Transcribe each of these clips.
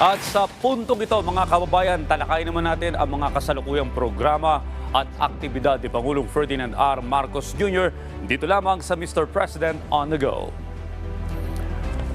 At sa puntong ito, mga kababayan, talakayin naman natin ang mga kasalukuyang programa at aktibidad ni Pangulong Ferdinand R. Marcos Jr. dito lamang sa Mr. President on the Go.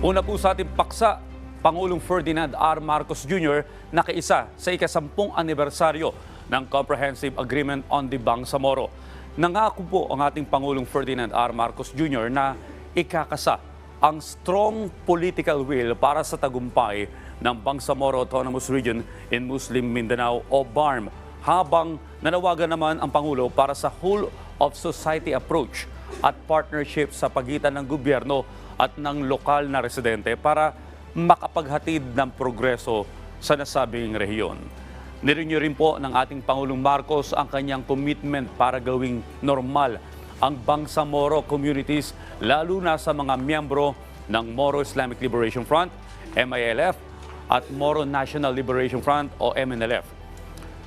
Una po sa ating paksa, Pangulong Ferdinand R. Marcos Jr. nakiisa sa ikasampung anibersaryo ng Comprehensive Agreement on the Bangsamoro. Nangako po ang ating Pangulong Ferdinand R. Marcos Jr. na ikakasa ang strong political will para sa tagumpay ng Bangsamoro Autonomous Region in Muslim Mindanao o BARM habang nanawagan naman ang Pangulo para sa whole of society approach at partnership sa pagitan ng gobyerno at ng lokal na residente para makapaghatid ng progreso sa nasabing rehiyon. Nirenew rin po ng ating Pangulong Marcos ang kanyang commitment para gawing normal ang Bangsamoro communities lalo na sa mga miyembro ng Moro Islamic Liberation Front, MILF, at Moro National Liberation Front o MNLF.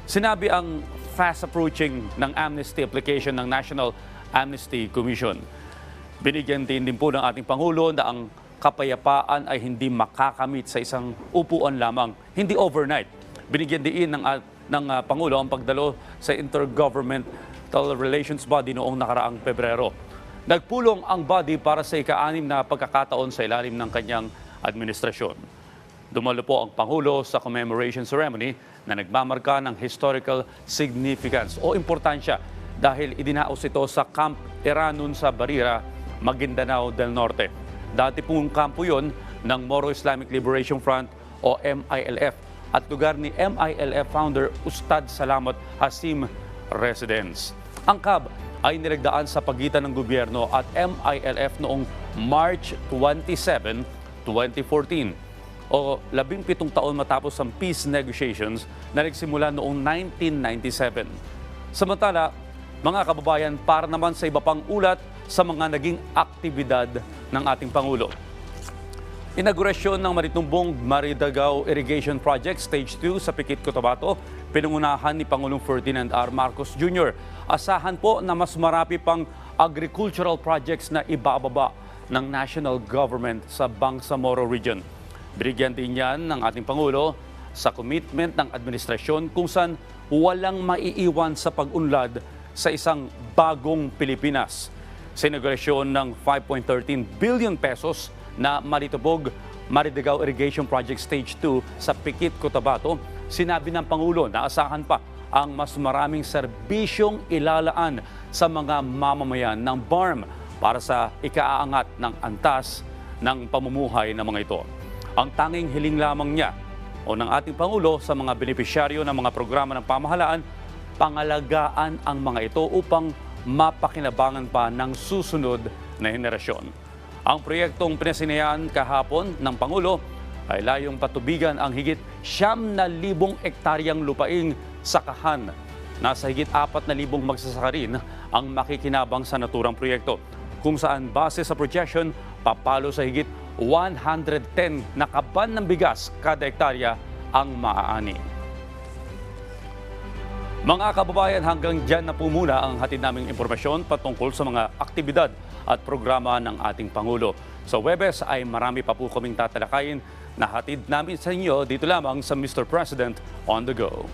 Sinabi ang fast approaching ng amnesty application ng National Amnesty Commission. Binigyan din din po ng ating Pangulo na ang kapayapaan ay hindi makakamit sa isang upuan lamang, hindi overnight. Binigyan din ng, ah, ng ah, Pangulo ang pagdalo sa Intergovernmental Relations Body noong nakaraang Pebrero. Nagpulong ang body para sa ika-anim na pagkakataon sa ilalim ng kanyang administrasyon. Dumalo po ang Pangulo sa commemoration ceremony na nagmamarka ng historical significance o importansya dahil idinaos ito sa Camp Iranon sa Barira, Maguindanao del Norte. Dati pong kampo yon ng Moro Islamic Liberation Front o MILF at lugar ni MILF founder Ustad Salamat Hasim Residence. Ang CAB ay nilagdaan sa pagitan ng gobyerno at MILF noong March 27, 2014 o labing pitong taon matapos ang peace negotiations na nagsimula noong 1997. Samantala, mga kababayan, para naman sa iba pang ulat sa mga naging aktibidad ng ating Pangulo. Inaugurasyon ng Maritumbong Maridagaw Irrigation Project Stage 2 sa Pikit, Cotabato, pinungunahan ni Pangulong Ferdinand R. Marcos Jr. Asahan po na mas marami pang agricultural projects na ibababa ng national government sa Bangsamoro Region. Binigyan din yan ng ating Pangulo sa commitment ng administrasyon kung saan walang maiiwan sa pag-unlad sa isang bagong Pilipinas. Sa ng 5.13 billion pesos na Maritubog Maridagaw Irrigation Project Stage 2 sa Pikit, Cotabato, sinabi ng Pangulo na asahan pa ang mas maraming serbisyong ilalaan sa mga mamamayan ng BARM para sa ikaaangat ng antas ng pamumuhay ng mga ito. Ang tanging hiling lamang niya o ng ating Pangulo sa mga benepisyaryo ng mga programa ng pamahalaan, pangalagaan ang mga ito upang mapakinabangan pa ng susunod na henerasyon. Ang proyektong pinasinayaan kahapon ng Pangulo ay layong patubigan ang higit siyam na libong ektaryang lupaing sakahan. Nasa higit apat na libong magsasaka rin ang makikinabang sa naturang proyekto, kung saan base sa projection, papalo sa higit 110 na kaban ng bigas kada ektarya ang maaani. Mga kababayan, hanggang dyan na po muna ang hatid naming impormasyon patungkol sa mga aktibidad at programa ng ating Pangulo. Sa Webes ay marami pa po kaming tatalakayin na hatid namin sa inyo dito lamang sa Mr. President on the Go.